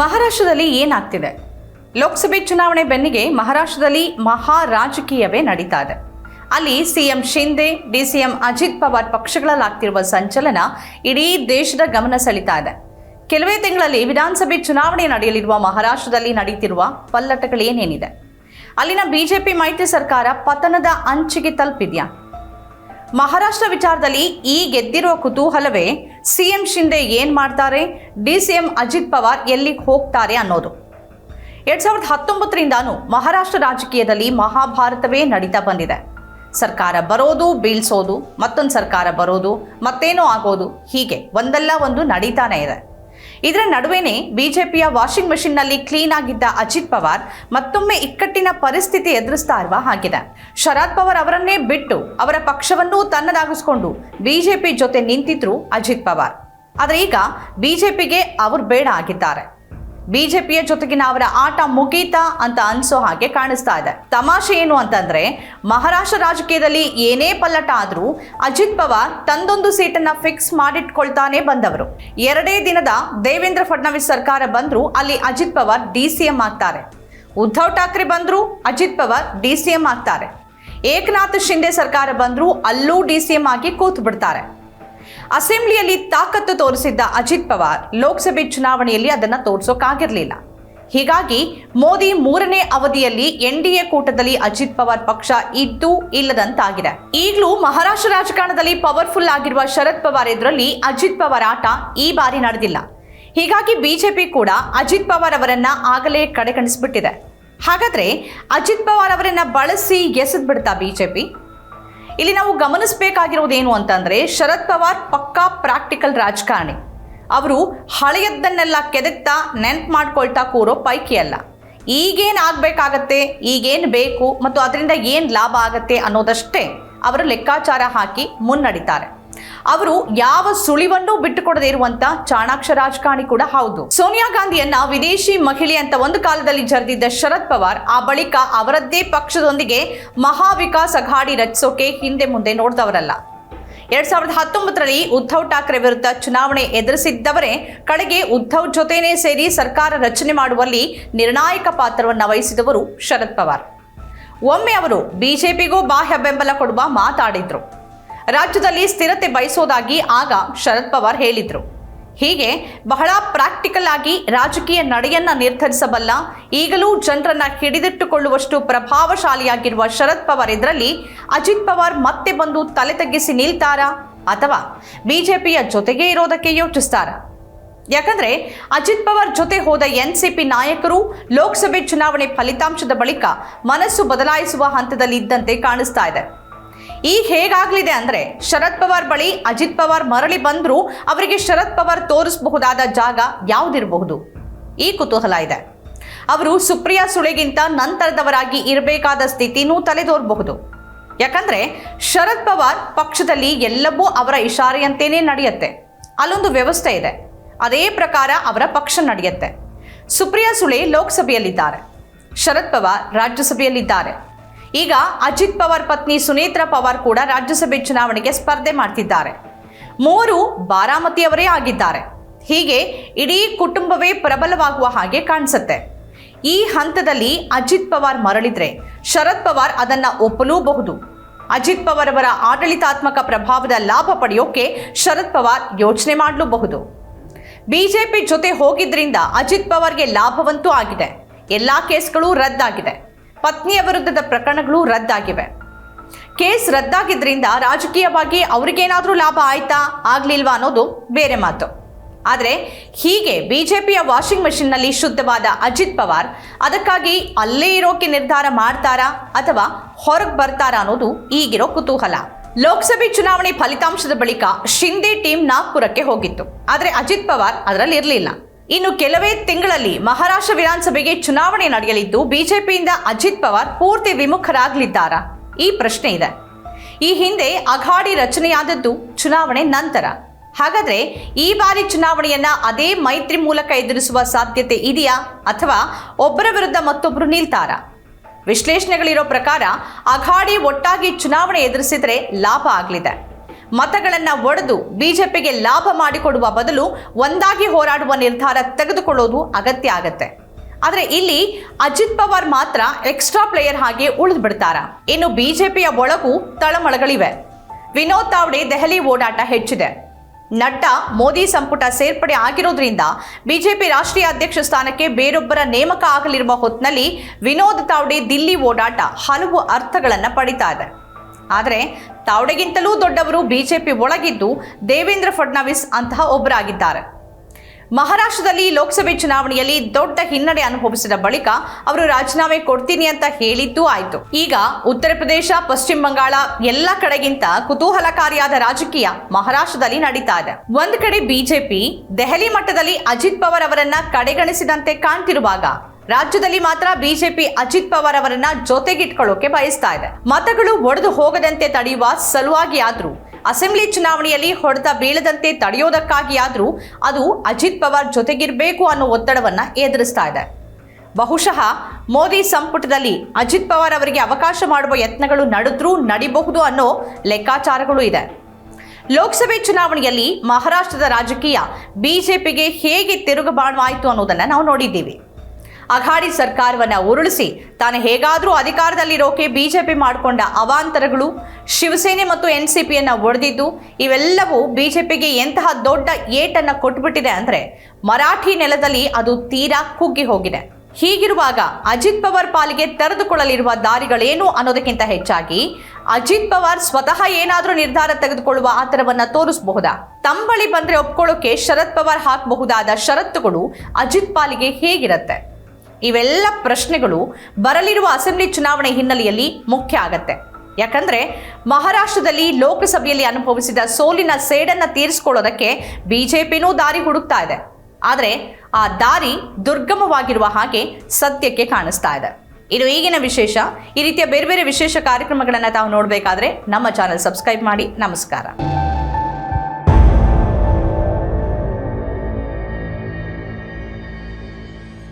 ಮಹಾರಾಷ್ಟ್ರದಲ್ಲಿ ಏನಾಗ್ತಿದೆ? ಲೋಕಸಭೆ ಚುನಾವಣೆ ಬೆನ್ನಿಗೆ ಮಹಾರಾಷ್ಟ್ರದಲ್ಲಿ ಮಹಾ ರಾಜಕೀಯವೇ ನಡೀತಾ ಇದೆ ಅಲ್ಲಿ ಸಿಎಂ ಶಿಂದೆ, ಡಿಸಿಎಂ ಅಜಿತ್ ಪವಾರ್ ಪಕ್ಷಗಳಲ್ಲಾಗ್ತಿರುವ ಸಂಚಲನ ಇಡೀ ದೇಶದ ಗಮನ ಸೆಳೀತಾ ಇದೆ ಕೆಲವೇ ತಿಂಗಳಲ್ಲಿ ವಿಧಾನಸಭೆ ಚುನಾವಣೆ ನಡೆಯಲಿರುವ ಮಹಾರಾಷ್ಟ್ರದಲ್ಲಿ ನಡೀತಿರುವ ಪಲ್ಲಟಗಳೇನೇನಿದೆ? ಅಲ್ಲಿನ ಬಿಜೆಪಿ ಮೈತ್ರಿ ಸರ್ಕಾರ ಪತನದ ಅಂಚಿಗೆ ತಲುಪಿದ್ಯಾ? ಮಹಾರಾಷ್ಟ್ರ ವಿಚಾರದಲ್ಲಿ ಈ ಗೆದ್ದಿರುವ ಕುತೂಹಲವೇ? ಸಿಎಂ ಶಿಂದೆ ಏನು ಮಾಡ್ತಾರೆ? ಡಿ ಡಿಸಿಎಂ ಅಜಿತ್ ಪವಾರ್ ಎಲ್ಲಿಗೆ ಹೋಗ್ತಾರೆ ಅನ್ನೋದು. ಎರಡ್ ಸಾವಿರದ ಹತ್ತೊಂಬತ್ತರಿಂದಾನು ಮಹಾರಾಷ್ಟ್ರ ರಾಜಕೀಯದಲ್ಲಿ ಮಹಾಭಾರತವೇ ನಡೀತಾ ಬಂದಿದೆ. ಸರ್ಕಾರ ಬರೋದು, ಬೀಳ್ಸೋದು, ಮತ್ತೊಂದು ಸರ್ಕಾರ ಬರೋದು, ಮತ್ತೇನೋ ಆಗೋದು, ಹೀಗೆ ಒಂದಲ್ಲ ಒಂದು ನಡೀತಾನೆ ಇದೆ. ಇದರ ನಡುವೆನೇ ಬಿಜೆಪಿಯ ವಾಷಿಂಗ್ ಮೆಷಿನ್ನಲ್ಲಿ ಕ್ಲೀನ್ ಆಗಿದ್ದ ಅಜಿತ್ ಪವಾರ್ ಮತ್ತೊಮ್ಮೆ ಇಕ್ಕಟ್ಟಿನ ಪರಿಸ್ಥಿತಿ ಎದುರಿಸ್ತಾ ಇರುವ ಹಾಗಿದೆ. ಶರದ್ ಪವಾರ್ ಅವರನ್ನೇ ಬಿಟ್ಟು ಅವರ ಪಕ್ಷವನ್ನೂ ತನ್ನದಾಗಿಸಿಕೊಂಡು ಬಿಜೆಪಿ ಜೊತೆ ನಿಂತಿದ್ರು ಅಜಿತ್ ಪವಾರ್. ಆದರೆ ಈಗ ಬಿಜೆಪಿಗೆ ಅವರು ಬೇಡ ಆಗಿದ್ದಾರೆ. ಬಿಜೆಪಿಯ ಜೊತೆಗಿನ ಅವರ ಆಟ ಮುಗೀತಾ ಅಂತ ಅನ್ಸೋ ಹಾಗೆ ಕಾಣಿಸ್ತಾ ಇದೆ. ತಮಾಷೆ ಏನು ಅಂತಂದ್ರೆ, ಮಹಾರಾಷ್ಟ್ರ ರಾಜಕೀಯದಲ್ಲಿ ಏನೇ ಪಲ್ಲಟ ಆದ್ರೂ ಅಜಿತ್ ಪವಾರ್ ತಂದೊಂದು ಸೀಟನ್ನ ಫಿಕ್ಸ್ ಮಾಡಿಟ್ಕೊಳ್ತಾನೆ ಬಂದವರು. ಎರಡೇ ದಿನದ ದೇವೇಂದ್ರ ಫಡ್ನವೀಸ್ ಸರ್ಕಾರ ಬಂದ್ರು ಅಲ್ಲಿ Ajit Pawar D C M ಆಗ್ತಾರೆ. ಉದ್ಧವ್ ಠಾಕ್ರೆ ಬಂದ್ರು Ajit Pawar D C M ಆಗ್ತಾರೆ. ಏಕನಾಥ್ ಶಿಂದೆ ಸರ್ಕಾರ ಬಂದ್ರು ಅಲ್ಲೂ ಡಿ ಸಿ ಎಂ ಆಗಿ ಕೂತ್ ಬಿಡ್ತಾರೆ ಅಸೆಂಬ್ಲಿಯಲ್ಲಿ ತಾಕತ್ತು ತೋರಿಸಿದ್ದ ಅಜಿತ್ ಪವಾರ್ ಲೋಕಸಭೆ ಚುನಾವಣೆಯಲ್ಲಿ ಅದನ್ನು ತೋರಿಸೋಕ್ಕಾಗಿರಲಿಲ್ಲ ಹೀಗಾಗಿ ಮೋದಿ ಮೂರನೇ ಅವಧಿಯಲ್ಲಿ ಎನ್ ಡಿ ಎ ಕೂಟದಲ್ಲಿ ಅಜಿತ್ ಪವಾರ್ ಪಕ್ಷ ಇದ್ದು ಇಲ್ಲದಂತಾಗಿದೆ. ಈಗಲೂ ಮಹಾರಾಷ್ಟ್ರ ರಾಜಕಾರಣದಲ್ಲಿ ಪವರ್ಫುಲ್ ಆಗಿರುವ ಶರದ್ ಪವಾರ್ ಎದುರಲ್ಲಿ ಅಜಿತ್ ಪವಾರ್ ಆಟ ಈ ಬಾರಿ ನಡೆದಿಲ್ಲ. ಹೀಗಾಗಿ ಬಿಜೆಪಿ ಕೂಡ ಅಜಿತ್ ಪವಾರ್ ಅವರನ್ನ ಆಗಲೇ ಕಡೆಗಣಿಸ್ಬಿಟ್ಟಿದೆ. ಹಾಗಾದ್ರೆ ಅಜಿತ್ ಪವಾರ್ ಅವರನ್ನ ಬಳಸಿ ಎಸೆದ್ಬಿಡ್ತಾ ಬಿಜೆಪಿ? ಇಲ್ಲಿ ನಾವು ಗಮನಿಸಬೇಕಾಗಿರೋದೇನು ಅಂತಂದ್ರೆ ಶರದ್ ಪವಾರ್ ಪಕ್ಕಾ ಪ್ರಾಕ್ಟಿಕಲ್ ರಾಜಕಾರಣಿ. ಅವರು ಹಳೆಯದ್ದನ್ನೆಲ್ಲ ಕೆದಕ್ತಾ ನೆನ್ಪು ಮಾಡ್ಕೊಳ್ತಾ ಕೂರೋ ಪೈಕಿ ಅಲ್ಲ. ಈಗೇನು ಆಗಬೇಕಾಗತ್ತೆ, ಈಗೇನು ಬೇಕು, ಮತ್ತು ಅದರಿಂದ ಏನು ಲಾಭ ಆಗತ್ತೆ ಅನ್ನೋದಷ್ಟೇ ಅವರು ಲೆಕ್ಕಾಚಾರ ಹಾಕಿ ಮುನ್ನಡಿತಾರೆ. ಅವರು ಯಾವ ಸುಳಿವನ್ನೂ ಬಿಟ್ಟುಕೊಡದೇ ಇರುವಂತ ಚಾಣಾಕ್ಷ ರಾಜಕಾರಣಿ ಕೂಡ ಹೌದು. ಸೋನಿಯಾ ಗಾಂಧಿಯನ್ನ ವಿದೇಶಿ ಮಹಿಳೆ ಅಂತ ಒಂದು ಕಾಲದಲ್ಲಿ ಜರೆದಿದ್ದ ಶರದ್ ಪವಾರ್ ಆ ಬಳಿಕ ಅವರದ್ದೇ ಪಕ್ಷದೊಂದಿಗೆ ಮಹಾವಿಕಾಸ್ ಅಘಾಡಿ ರಚಿಸೋಕೆ ಹಿಂದೆ ಮುಂದೆ ನೋಡಿದವರಲ್ಲ. ಎರಡ್ ಸಾವಿರದ ಹತ್ತೊಂಬತ್ತರಲ್ಲಿ ಉದ್ಧವ್ ಠಾಕ್ರೆ ವಿರುದ್ಧ ಚುನಾವಣೆ ಎದುರಿಸಿದ್ದವರೇ ಕಡೆಗೆ ಉದ್ಧವ್ ಜೊತೆನೇ ಸೇರಿ ಸರ್ಕಾರ ರಚನೆ ಮಾಡುವಲ್ಲಿ ನಿರ್ಣಾಯಕ ಪಾತ್ರವನ್ನು ವಹಿಸಿದವರು ಶರದ್ ಪವಾರ್. ಒಮ್ಮೆ ಅವರು ಬಿಜೆಪಿಗೂ ಬಾಹ್ಯ ಬೆಂಬಲ ಕೊಡುವ ಮಾತಾಡಿದ್ರು. ರಾಜ್ಯದಲ್ಲಿ ಸ್ಥಿರತೆ ಬಯಸೋದಾಗಿ ಆಗ ಶರದ್ ಪವಾರ್ ಹೇಳಿದ್ರು. ಹೀಗೆ ಬಹಳ ಪ್ರಾಕ್ಟಿಕಲ್ ಆಗಿ ರಾಜಕೀಯ ನಡೆಯನ್ನ ನಿರ್ಧರಿಸಬಲ್ಲ, ಈಗಲೂ ಜನರನ್ನ ಹಿಡಿದಿಟ್ಟುಕೊಳ್ಳುವಷ್ಟು ಪ್ರಭಾವಶಾಲಿಯಾಗಿರುವ ಶರದ್ ಪವಾರ್ ಇದರಲ್ಲಿ ಅಜಿತ್ ಪವಾರ್ ಮತ್ತೆ ಬಂದು ತಲೆ ತಗ್ಗಿಸಿ ನಿಲ್ತಾರಾ ಅಥವಾ ಬಿಜೆಪಿಯ ಜೊತೆಗೇ ಇರೋದಕ್ಕೆ ಯೋಚಿಸ್ತಾರ? ಯಾಕಂದ್ರೆ ಅಜಿತ್ ಪವಾರ್ ಜೊತೆ ಹೋದ ಎನ್ಸಿಪಿ ನಾಯಕರು ಲೋಕಸಭೆ ಚುನಾವಣೆ ಫಲಿತಾಂಶದ ಬಳಿಕ ಮನಸ್ಸು ಬದಲಾಯಿಸುವ ಹಂತದಲ್ಲಿ ಇದ್ದಂತೆ ಕಾಣಿಸ್ತಾ ಇದೆ. ಈಗ ಹೇಗಾಗ್ಲಿದೆ ಅಂದ್ರೆ ಶರದ್ ಪವಾರ್ ಬಳಿ ಅಜಿತ್ ಪವಾರ್ ಮರಳಿ ಬಂದ್ರು ಅವರಿಗೆ ಶರದ್ ಪವಾರ್ ತೋರಿಸಬಹುದಾದ ಜಾಗ ಯಾವುದಿರಬಹುದು? ಈ ಕುತೂಹಲ ಇದೆ. ಅವರು ಸುಪ್ರಿಯಾ ಸುಳೆಗಿಂತ ನಂತರದವರಾಗಿ ಇರಬೇಕಾದ ಸ್ಥಿತಿನೂ ತಲೆದೋರಬಹುದು. ಯಾಕಂದ್ರೆ ಶರದ್ ಪವಾರ್ ಪಕ್ಷದಲ್ಲಿ ಎಲ್ಲವೂ ಅವರ ಇಶಾರೆಯಂತೆಯೇ ನಡೆಯುತ್ತೆ. ಅಲ್ಲೊಂದು ವ್ಯವಸ್ಥೆ ಇದೆ. ಅದೇ ಪ್ರಕಾರ ಅವರ ಪಕ್ಷ ನಡೆಯುತ್ತೆ. ಸುಪ್ರಿಯಾ ಸುಳೆ ಲೋಕಸಭೆಯಲ್ಲಿದ್ದಾರೆ. ಶರದ್ ಪವಾರ್ ರಾಜ್ಯಸಭೆಯಲ್ಲಿದ್ದಾರೆ. ಈಗ ಅಜಿತ್ ಪವಾರ್ ಪತ್ನಿ ಸುನೇತ್ರ ಪವಾರ್ ಕೂಡ ರಾಜ್ಯಸಭೆ ಚುನಾವಣೆಗೆ ಸ್ಪರ್ಧೆ ಮಾಡ್ತಿದ್ದಾರೆ. ಮೂರು ಬಾರಾಮತಿಯವರೇ ಆಗಿದ್ದಾರೆ. ಹೀಗೆ ಇಡೀ ಕುಟುಂಬವೇ ಪ್ರಬಲವಾಗುವ ಹಾಗೆ ಕಾಣಿಸುತ್ತೆ. ಈ ಹಂತದಲ್ಲಿ ಅಜಿತ್ ಪವಾರ್ ಮರಳಿದ್ರೆ ಶರದ್ ಪವಾರ್ ಅದನ್ನ ಒಪ್ಪಲೂಬಹುದು. ಅಜಿತ್ ಪವಾರ್ ಅವರ ಆಡಳಿತಾತ್ಮಕ ಪ್ರಭಾವದ ಲಾಭ ಪಡೆಯೋಕೆ ಶರದ್ ಪವಾರ್ ಯೋಚನೆ ಮಾಡಲೂಬಹುದು. ಬಿಜೆಪಿ ಜೊತೆ ಹೋಗಿದ್ರಿಂದ ಅಜಿತ್ ಪವಾರ್ಗೆ ಲಾಭವಂತೂ ಆಗಿದೆ. ಎಲ್ಲಾ ಕೇಸ್ಗಳು ರದ್ದಾಗಿದೆ. ಪತ್ನಿಯ ವಿರುದ್ಧದ ಪ್ರಕರಣಗಳು ರದ್ದಾಗಿವೆ. ಕೇಸ್ ರದ್ದಾಗಿದ್ದರಿಂದ ರಾಜಕೀಯವಾಗಿ ಅವ್ರಿಗೇನಾದರೂ ಲಾಭ ಆಯ್ತಾ, ಆಗ್ಲಿಲ್ವಾ ಅನ್ನೋದು ಬೇರೆ ಮಾತು. ಆದರೆ ಹೀಗೆ ಬಿಜೆಪಿಯ ವಾಷಿಂಗ್ ಮೆಷಿನ್ನಲ್ಲಿ ಶುದ್ಧವಾದ ಅಜಿತ್ ಪವಾರ್ ಅದಕ್ಕಾಗಿ ಅಲ್ಲೇ ಇರೋಕೆ ನಿರ್ಧಾರ ಮಾಡ್ತಾರಾ ಅಥವಾ ಹೊರಗೆ ಬರ್ತಾರಾ ಅನ್ನೋದು ಈಗಿರೋ ಕುತೂಹಲ. ಲೋಕಸಭೆ ಚುನಾವಣೆ ಫಲಿತಾಂಶದ ಬಳಿಕ ಶಿಂದೆ ಟೀಮ್ ನಾಗ್ಪುರಕ್ಕೆ ಹೋಗಿತ್ತು. ಆದರೆ ಅಜಿತ್ ಪವಾರ್ ಅದರಲ್ಲಿ ಇರಲಿಲ್ಲ. ಇನ್ನು ಕೆಲವೇ ತಿಂಗಳಲ್ಲಿ ಮಹಾರಾಷ್ಟ್ರ ವಿಧಾನಸಭೆಗೆ ಚುನಾವಣೆ ನಡೆಯಲಿದ್ದು, ಬಿಜೆಪಿಯಿಂದ ಅಜಿತ್ ಪವಾರ್ ಪೂರ್ತಿ ವಿಮುಖರಾಗಲಿದ್ದಾರಾ? ಈ ಪ್ರಶ್ನೆ ಇದೆ. ಈ ಹಿಂದೆ ಅಘಾಡಿ ರಚನೆಯಾದದ್ದು ಚುನಾವಣೆ ನಂತರ. ಹಾಗಾದ್ರೆ ಈ ಬಾರಿ ಚುನಾವಣೆಯನ್ನ ಅದೇ ಮೈತ್ರಿ ಮೂಲಕ ಎದುರಿಸುವ ಸಾಧ್ಯತೆ ಇದೆಯಾ ಅಥವಾ ಒಬ್ಬರ ವಿರುದ್ಧ ಮತ್ತೊಬ್ಬರು ನಿಲ್ತಾರ? ವಿಶ್ಲೇಷಣೆಗಳಿರೋ ಪ್ರಕಾರ ಅಘಾಡಿ ಒಟ್ಟಾಗಿ ಚುನಾವಣೆ ಎದುರಿಸಿದ್ರೆ ಲಾಭ ಆಗಲಿದೆ. ಮತಗಳನ್ನ ಒಡೆದು ಬಿಜೆಪಿಗೆ ಲಾಭ ಮಾಡಿಕೊಡುವ ಬದಲು ಒಂದಾಗಿ ಹೋರಾಡುವ ನಿರ್ಧಾರ ತೆಗೆದುಕೊಳ್ಳೋದು ಅಗತ್ಯ ಆಗತ್ತೆ. ಆದರೆ ಇಲ್ಲಿ ಅಜಿತ್ ಪವಾರ್ ಮಾತ್ರ ಎಕ್ಸ್ಟ್ರಾ ಪ್ಲೇಯರ್ ಹಾಗೆ ಉಳಿದು ಬಿಡ್ತಾರ? ಇನ್ನು ಬಿಜೆಪಿಯ ಒಳಗೂ ತಳಮಳಗಳಿವೆ. ವಿನೋದ್ ತಾವ್ಡೆ ದೆಹಲಿ ಓಡಾಟ ಹೆಚ್ಚಿದೆ. ನಡ್ಡ, ಮೋದಿ ಸಂಪುಟ ಸೇರ್ಪಡೆ ಆಗಿರೋದ್ರಿಂದ ಬಿಜೆಪಿ ರಾಷ್ಟ್ರೀಯ ಅಧ್ಯಕ್ಷ ಸ್ಥಾನಕ್ಕೆ ಬೇರೊಬ್ಬರ ನೇಮಕ ಆಗಲಿರುವ ಹೊತ್ತಿನಲ್ಲಿ ವಿನೋದ್ ತಾವ್ಡೆ ದಿಲ್ಲಿ ಓಡಾಟ ಹಲವು ಅರ್ಥಗಳನ್ನು ಪಡಿತಾ ಇದೆ. ಆದರೆ ತಾವ್ಡೆಗಿಂತಲೂ ದೊಡ್ಡವರು ಬಿಜೆಪಿ ಒಳಗಿದ್ದು ದೇವೇಂದ್ರ ಫಡ್ನವೀಸ್ ಅಂತಹ ಒಬ್ಬರಾಗಿದ್ದಾರೆ. ಮಹಾರಾಷ್ಟ್ರದಲ್ಲಿ ಲೋಕಸಭೆ ಚುನಾವಣೆಯಲ್ಲಿ ದೊಡ್ಡ ಹಿನ್ನಡೆ ಅನುಭವಿಸಿದ ಬಳಿಕ ಅವರು ರಾಜೀನಾಮೆ ಕೊಡ್ತೀನಿ ಅಂತ ಹೇಳಿದ್ದೂ ಆಯಿತು. ಈಗ ಉತ್ತರ ಪ್ರದೇಶ, ಪಶ್ಚಿಮ ಬಂಗಾಳ ಎಲ್ಲ ಕಡೆಗಿಂತ ಕುತೂಹಲಕಾರಿಯಾದ ರಾಜಕೀಯ ಮಹಾರಾಷ್ಟ್ರದಲ್ಲಿ ನಡೀತಾ ಇದೆ. ಒಂದು ಕಡೆ ಬಿಜೆಪಿ, ದೆಹಲಿ ಮಟ್ಟದಲ್ಲಿ ಅಜಿತ್ ಪವಾರ್ ಅವರನ್ನ ಕಡೆಗಣಿಸಿದಂತೆ ಕಾಣ್ತಿರುವಾಗ ರಾಜ್ಯದಲ್ಲಿ ಮಾತ್ರ ಬಿಜೆಪಿ ಅಜಿತ್ ಪವಾರ್ ಅವರನ್ನ ಜೊತೆಗಿಟ್ಕೊಳ್ಳೋಕೆ ಬಯಸ್ತಾ ಇದೆ. ಮತಗಳು ಒಡೆದು ಹೋಗದಂತೆ ತಡೆಯುವ ಸಲುವಾಗಿ ಆದ್ರೂ ಅಸೆಂಬ್ಲಿ ಚುನಾವಣೆಯಲ್ಲಿ ಹೊಡೆತ ಬೀಳದಂತೆ ತಡೆಯೋದಕ್ಕಾಗಿ ಆದ್ರೂ ಅದು ಅಜಿತ್ ಪವಾರ್ ಜೊತೆಗಿರಬೇಕು ಅನ್ನೋ ಒತ್ತಡವನ್ನ ಎದುರಿಸ್ತಾ ಇದೆ. ಬಹುಶಃ ಮೋದಿ ಸಂಪುಟದಲ್ಲಿ ಅಜಿತ್ ಪವಾರ್ ಅವರಿಗೆ ಅವಕಾಶ ಮಾಡುವ ಯತ್ನಗಳು ನಡೆದ್ರೂ ನಡಿಬಹುದು ಅನ್ನೋ ಲೆಕ್ಕಾಚಾರಗಳು ಇದೆ. ಲೋಕಸಭೆ ಚುನಾವಣೆಯಲ್ಲಿ ಮಹಾರಾಷ್ಟ್ರದ ರಾಜಕೀಯ ಬಿಜೆಪಿಗೆ ಹೇಗೆ ತಿರುಗಬಾಣವಾಯಿತು ಅನ್ನೋದನ್ನ ನಾವು ನೋಡಿದ್ದೀವಿ. ಅಘಾಡಿ ಸರ್ಕಾರವನ್ನ ಉರುಳಿಸಿ ತಾನು ಹೇಗಾದರೂ ಅಧಿಕಾರದಲ್ಲಿರೋಕೆ ಬಿಜೆಪಿ ಮಾಡಿಕೊಂಡ ಅವಾಂತರಗಳು ಶಿವಸೇನೆ ಮತ್ತು ಎನ್ ಸಿ ಪಿಯನ್ನು ಒಡೆದಿದ್ದು ಇವೆಲ್ಲವೂ ಬಿಜೆಪಿಗೆ ಎಂತಹ ದೊಡ್ಡ ಏಟನ್ನು ಕೊಟ್ಬಿಟ್ಟಿದೆ ಅಂದರೆ ಮರಾಠಿ ನೆಲದಲ್ಲಿ ಅದು ತೀರಾ ಕುಗ್ಗಿ ಹೋಗಿದೆ. ಹೀಗಿರುವಾಗ ಅಜಿತ್ ಪವಾರ್ ಪಾಲಿಗೆ ತೆರೆದುಕೊಳ್ಳಲಿರುವ ದಾರಿಗಳೇನು ಅನ್ನೋದಕ್ಕಿಂತ ಹೆಚ್ಚಾಗಿ ಅಜಿತ್ ಪವಾರ್ ಸ್ವತಃ ಏನಾದರೂ ನಿರ್ಧಾರ ತೆಗೆದುಕೊಳ್ಳುವ ಆತರವನ್ನ ತೋರಿಸಬಹುದಾ? ತಂಬಳಿ ಬಂದ್ರೆ ಒಪ್ಕೊಳ್ಳೋಕೆ ಶರದ್ ಪವಾರ್ ಹಾಕಬಹುದಾದ ಷರತ್ತುಗಳು ಅಜಿತ್ ಪಾಲಿಗೆ ಹೇಗಿರುತ್ತೆ? ಇವೆಲ್ಲ ಪ್ರಶ್ನೆಗಳು ಬರಲಿರುವ ಅಸೆಂಬ್ಲಿ ಚುನಾವಣೆ ಹಿನ್ನೆಲೆಯಲ್ಲಿ ಮುಖ್ಯ ಆಗತ್ತೆ. ಯಾಕಂದ್ರೆ ಮಹಾರಾಷ್ಟ್ರದಲ್ಲಿ ಲೋಕಸಭೆಯಲ್ಲಿ ಅನುಭವಿಸಿದ ಸೋಲಿನ ಸೇಡನ್ನ ತೀರಿಸಿಕೊಳ್ಳೋದಕ್ಕೆ ಬಿಜೆಪಿನೂ ದಾರಿ ಹುಡುಕ್ತಾ ಇದೆ. ಆದರೆ ಆ ದಾರಿ ದುರ್ಗಮವಾಗಿರುವ ಹಾಗೆ ಸತ್ಯಕ್ಕೆ ಕಾಣಿಸ್ತಾ ಇದೆ. ಇದು ಈಗಿನ ವಿಶೇಷ, ಈ ರೀತಿಯ ಬೇರೆ ಬೇರೆ ವಿಶೇಷ ಕಾರ್ಯಕ್ರಮಗಳನ್ನು ತಾವು ನೋಡಬೇಕಾದ್ರೆ ನಮ್ಮ ಚಾನಲ್ ಸಬ್ಸ್ಕ್ರೈಬ್ ಮಾಡಿ. ನಮಸ್ಕಾರ.